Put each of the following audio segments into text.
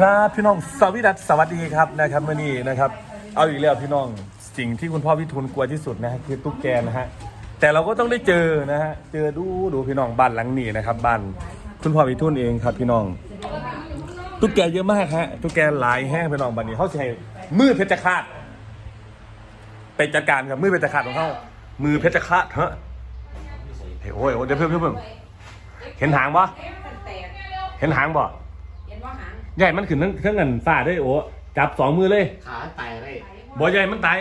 ครับพี่น้องสวัสดีสวัสดีครับนะครับเมื่อนี้นะครับ เอาอีกแล้วพี่น้องสิ่งที่คุณพ่อพี่ทุนกลัวที่สุดนะฮะคือตุ๊กแกนะฮะแต่เราก็ต้องได้เจอนะฮะเจอดูดูพี่น้องบ้านหลังนี้นะครับบ้านคุณพ่อพี่ทุนเองครับพี่น้อง ตุ๊กแกเยอะมากฮะตุ๊กแกหลายแห้งพี่น้องบันนี้เขาใช้มือเพชรฆาตไปจัดการกับมือเพชรฆาตของเขามือเพชรฆาตเฮ้ยเฮ้ยโอ้ยโอ้ยเดี๋ยวเพิ่มเพิ่มเพิ่มเห็นหางปะเห็นหางปะ ใหญ่มันขึ้นทั้งทั้งเงินฝ่าด้วยโอ้จับสองมือเลยขาไตายเลยบ่ใหญ่มันตาย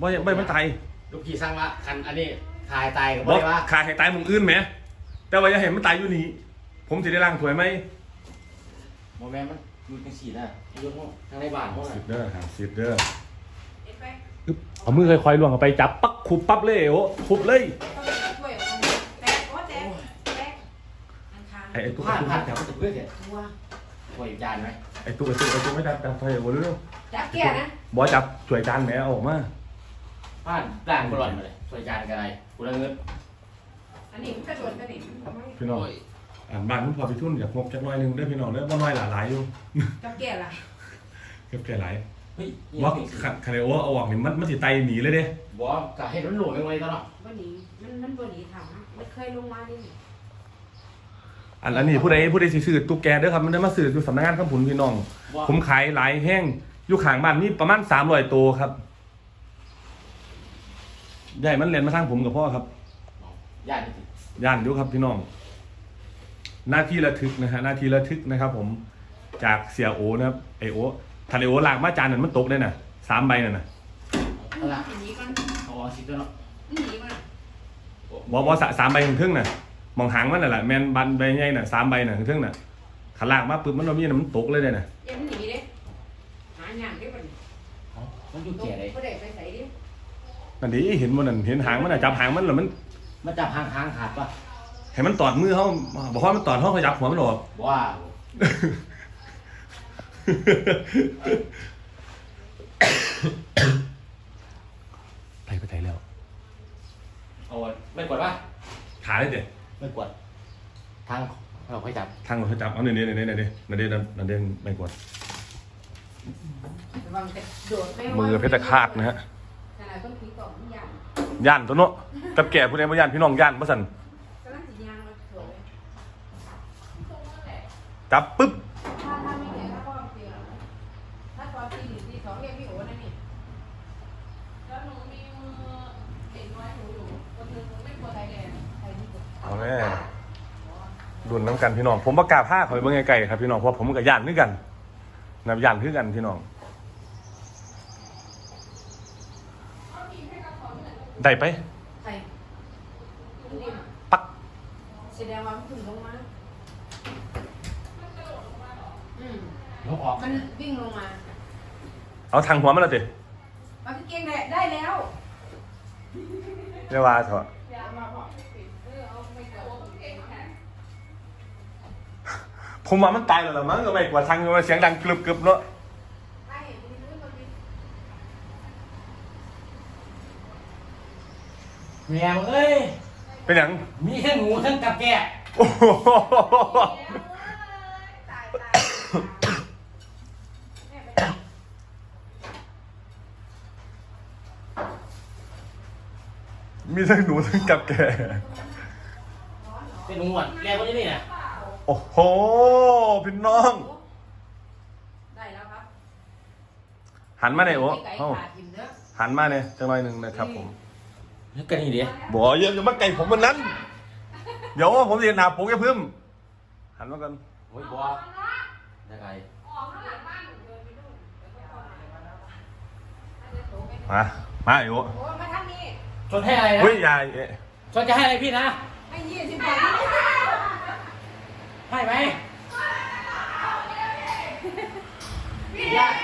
บ่ใหญ่บ่มันตายลูกพี่สร้างว่าคันอันนี้ทายตายก็บ่บ่ได้ว่าขาให้ตายหมึงอื่นไหมแต่ว่าอย่าเห็นมันตายอยู่นี่ผมสิได้ล้างถวยไหมโมแม่นมันอยู่จังซี่นะอายุทางในบ้านพวกสิน่ะบเด้อครับสิบเด้อเห็นไหมอึ๊บเอามือค่อยๆล่วงเข้าไปจับปักคุบปั๊บเลยโอ้คุบเลยต้องช่วยออกมาแตกโอ้แตกแตกอันคางไอ้ไอ้ตุ๊กผ่านตุ๊กผ่านแถวมันจะเพื่อนเนี่ยตัว ถวยจานไหมไอ้ตุ๊กไอ้ตุ๊กไอ้ตุ๊กไม่จับจับถอยโอ้เร็วจับแก่นะๆบ่จับถวยจานแหมเอาออกมาผ่านด่างบอลมาเลยถวยจานกันอะไรกูละเงินอันนี้มันกระโดดกระดิ่งพี่น้องอ่านบ้านคุณพ่อพี่ทุ่นอยากงบจักหน่อยหนึงเด้อพี่น้องเด้อบ่น้อยหลายหลายอยู่จับแก่ละเก็บแค่หลายเฮ้ยว่าคันคันไอ้โอ้เอาออกนี่มันมันสิไตหนีเลยเด้บอกกะให้มันหลวมไปไว้ตลอดวันนี้มันมันวันนี้ทำมันเคยลงมาดิ อันอันนี้ผู้ใดผู้ใดสิซื้อตุ๊กแกเด้อครับมันได้มาซื้ออยู่สำนักงานข้ามผุนพี่น้องว่าผมขายหลายแห้งอยู่ข้างบ้านนี่ประมาณสามร้อยตัวครับใหญ่มันเรียนมาทางผมกับพ่อครับญาติย่านอยู่ครับพี่น้อง หน้าที่ระทึกนะฮะหน้าที่ระทึกนะครับ ผมจากเสียโอนะครับไอโอทะเลโอลากมาจานนั้นมันตกได้น่ะสามใบน่ะนะเอาละหนีก่อนเอาออกสิตัวเนาะหนีก่อนบอบอสสามใบถึงทึ่งน่ะ มองหางมันน่ะแหละแมนบันใบใหญ่น่ะสามใบน่ะถึงทึ่งน่ะขาลากมาปุ๊บมันบ่มีน่ะมันตกเลยได้น่ะเอ็มหนีเด้หาอย่างได้ป่ะเอามันอยู่ตแก่เลยก็ได้ไปใส่ดินั่นดิเห็นมันนั่นเห็นหางมันน่ะจับหางมันแล้วมันมันจับหางหางขาดป่ะให้มันตอดมือเขาบอกว่ามันตอดเขาเขาจับหัวมันออกว่าไปไปไหนแล้ว เอาไม่กดป่ะ ขาได้เด็ด ไม่กดทางเราค่อยจับ ทางเราจับเอาเนี่ยเนี่ยเนี่ยเนี่ยเนี่ยเนี่ยเนี่ยเนี่ยไม่กดระวังจะโดดไม่มือเพชรฆาตนะฮะขนาดต้องผีกล่องมันยางย่านตัวเนาะกับแก่ผู้ใดบ่ย่านพี่น้องย่านบ่สั่นกำลังสียางมาสวยจับปึ๊บถ้าถ้าไม่เห็นถ้าพ่อเสียถ้าตอนตีหนึ่งตีสองเรียกพี่โอ๋นะนี่แล้วหนูมีมือเด็กน้อยหนูอยู่คนหนึงไม่กลัวใครเลยใครที่กลัว เอาแม่ ดุนน้ำกันพี่น้อง ผมประกล้าศผ้าข่อยเบิ่งไกลๆครับพี่น้องเพราะผมกับย่านคือกันนะย่านคือกันพี่น้องได้ไปใครคุณดิมปักแสดงว่ามันถึงลงมาอืมยกออกมันวิ่งลงมาเอาทางหัวมันและติมันก็เก่งได้ได้แล้ว เรียกว่าเถอะ อย่ามาพ่อเออเอาไปก่อนเก่งแค่ ผมว่ามันตายแล้วล่ะมั้งก็ไม่กว่าทางมันเสียงดังกรึบๆเนาะไอ้ดูดูคนนี้แม่งเอ้ย เป็นหยังมีทั้งหมูทั้งกับแกะโอ้โหตายตายแม่ไปไหนมีทั้งหนูทั้งกับแก่เป็นหมูอะแกก็นี่นี่นะ โอ้โหพี่น้อง ได้แล้วครับหันมาเลยโอ้ไก่เอ้าขาดหิมเด้อหันมาเนี่ยจังหน่อยหนึ่งนะครับผมกันนี่ดิบอกเยอะอย่ามาไก่ผมมันนั้น เดี๋ยวผมเรียนหาผมแค่พึ่มหันมากันโอ้ยบัวยังไงมามาไอ้โอ้โอ้มาทางนี้ชนให้อะไรนะเฮ้ยอยายเอ๊ะชนจะให้อะไรพี่นะ ให้ยี่สิบบาท ให้ไหมเบียร์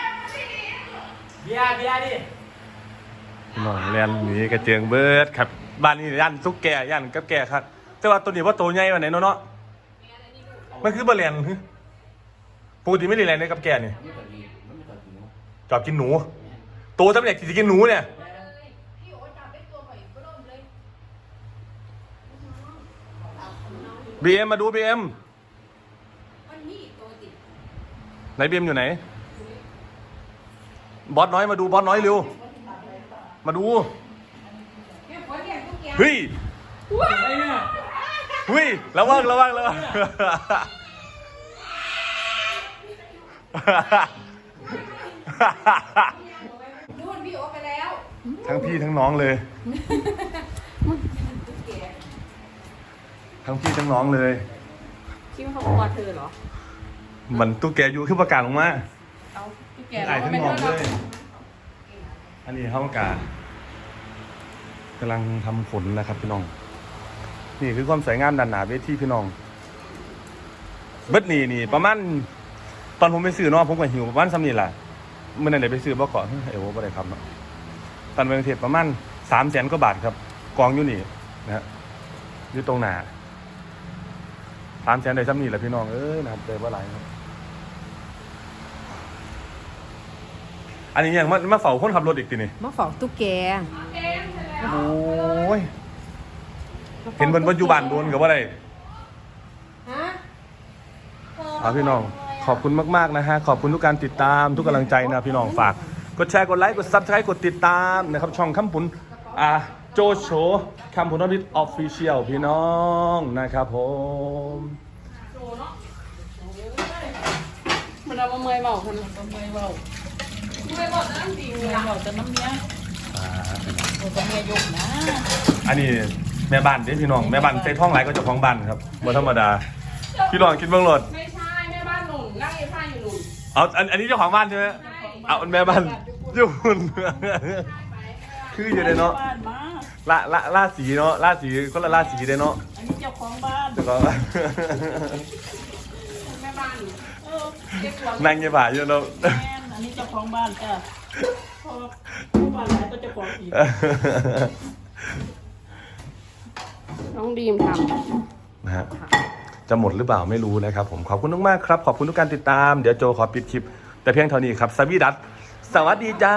เบียร์เบียร์ดิพี่น้องเรียนหนีกระเจียงเบิร์ดครับบ้านนี้ย่านตุ๊กแกย่านกับแกครับ แต่ว่าตัวนี้ว่าตัวใหญ่กว่าไหนเนาะเนาะมันคือบะเรียนฮึปกติไม่ได้เรียนในกับแกนี่ไม่ตัดดีไม่ตัดดีจอบกินหนูตัวทำเด็กจะกินหนูเนี่ยพี่โอ๊ตจับได้ตัวใหม่ก็ล่มเลยบีเอ็มมาดูบีเอ็ม มันมีตัวติด ไหนบีมอยู่ไหน บอสน้อยมาดูบอสน้อยเร็ว มาดูเนี่ยขอเรียกตุ๊กแกเฮ้ยเฮ้ย ระวังระวังระวังนู่นพี่โอไปแล้วทั้งพี่ทั้งน้องเลยตุ๊กแกทั้งพี่ทั้งน้องเลย คิดว่าเขาบอกว่าเธอเหรอ มันตุ๊กแกอยู่ขึ้นประกาศลงมาเอาตุ๊กแกไอ้เราทั้งไม่น้องเท่าเลยอันนี้เข้าประกาศกำลังทำขนนะครับพี่น้อง นี่คือความสวยงามดันหนาเวทีพี่น้อง เบิดนี่นี่ประมาณตอนผมไปซื้อเนาะผมก็หิวประมาณซ้ำนี่แหละเมื่อไหร่ไปซื้อบ่ก่อนเอวบ่ได้ครับเนาะตอนไปกรุงเทพประมาณสามแสนกว่าบาทครับ กองอยู่นี่นะฮะอยู่ตรงหนา สามแสนได้ซ้ำนี่แหละพี่น้องเอ้ยนะครับเจอว่าไรครับ อันนี้ยังมามาเฝ้าคนขับรถอีกทีนี่มาฝอกตุ๊กแกโอ้ยเห็นบนปัจจุบันโดนกับว่าไรฮะครับพี่น้องขอบคุณมากๆนะฮะขอบคุณทุกการติดตามทุกกำลังใจนะพี่น้องฝาก กดแชร์กดไลค์กดซับสไครต์กดติดตามนะครับช่องคำปุนอ่า โจโฉคำปุนนอบิทออฟฟิเชียลพี่น้องนะครับผมมันเอามาเมยเบาคนมาเมยเบาเมยเบาจะน้ำดีเมีเลยยอะบอกจะน้ำเมียบอกจะเมียยกนะ อันนี้แม่บ้านเด้พี่น้องแม่บ้านใจท่องไหลายก็เจ้าของบ้านครับบ่ธรรมดา พี่น้องคิดเบื้องรถไม่ใช่แม่บ้านหนุ่มนั่งยีผ้าอยู่หนุ่มเอาอันอันนี้เจ้าของบ้านใช่ไหมใช่เอาแม่บ้านยุ่นคืออยู่ในเนาะบ้านมา ละละล่าสีเนาะล่าสีก็ละล่าสีได้เนาะอันนี้เจ้าของบ้านแล้วก็แม่บ้านเออเจ๊สวนนั่งเงียบหายอยู่เนาะแม่นอันนี้เจ้าของบ้านจ้ะเพราะว่าผู้บ้านไหนก็เจ้าของอีกน้องดีมทนะฮะจะหมดหรือเปล่าไม่รู้นะครับผมขอบคุณมากๆครับ ขอบคุณทุกการติดตาม เดี๋ยวโจขอปิดคลิป แต่เพียงเท่านี้ครับสวีดัตสวัสดีจ้า